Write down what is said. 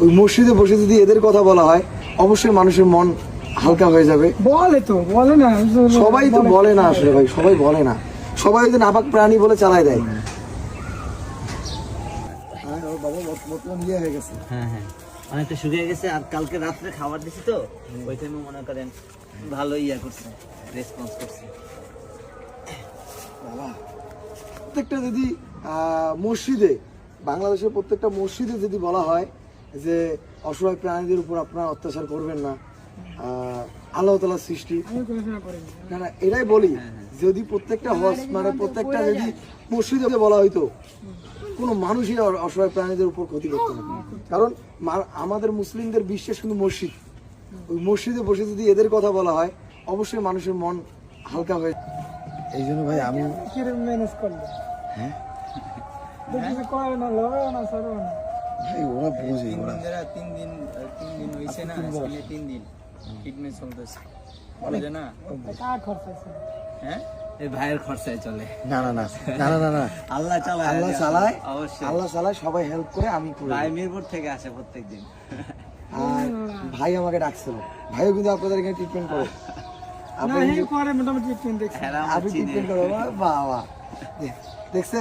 ওই মসজিদে বসে যদি এদের কথা বলা হয় অবশ্যই মানুষের মন হালকা হয়ে যাবে। বলে তো বলে না। সবাই তো বলে। না আসলে ভাই সবাই বলে না। সবাই যদি নাপাক প্রাণী বলে চালায় দেয়। হ্যাঁ, বাবা বর্তমান ইয়ে হয়ে গেছে। হ্যাঁ হ্যাঁ। অনেকটা শুকিয়ে গেছে আর কালকে রাত্রে খাবার দিছি তো ওই টাইমে মনে করেন ভালো ইয়া করছে রেসপন্স করছে। বাবা প্রত্যেকটা যদি আহ, মসজিদে বাংলাদেশের প্রত্যেকটা মসজিদে যদি বলা হয় যে অসহায় প্রাণীদের উপর আপনারা অত্যাচার করবেন না আল্লাহ তালার সৃষ্টি। না না এটাই বলি যদি প্রত্যেকটা হজ মানে প্রত্যেকটা যদি মসজিদে বলা হইতো কোনো মানুষই অসহায় প্রাণীদের উপর ক্ষতি করতো না। কারণ আমাদের মুসলিমদের বিশ্বাস কিন্তু মসজিদ। ওই মসজিদে বসে যদি এদের কথা বলা হয় অবশ্যই মানুষের মন হালকা হয়ে এই জন্য ভাই আমি ম্যানেজ করলে? হ্যাঁ? ভাই ওরা বোঝে ওরা তিন দিন তিন দিন হয়েছে না আজকে তিন দিন ট্রিটমেন্ট চলতেছে বলে না কার খরচ আছে হ্যাঁ এই ভাইয়ের খরচায় চলে না না না না না না না আল্লাহ চালায় আল্লাহ চালায় অবশ্যই আল্লাহ চালায় সবাই হেল্প করে আমি করি ভাই মিরপুর থেকে আসে প্রত্যেক দিন আর ভাই আমাকে ডাকছিল ভাইও কিন্তু আপনাদের এখানে ট্রিটমেন্ট করে আপনি করে মোটামুটি ট্রিটমেন্ট আপনি ট্রিটমেন্ট করো বাবা দেখছেন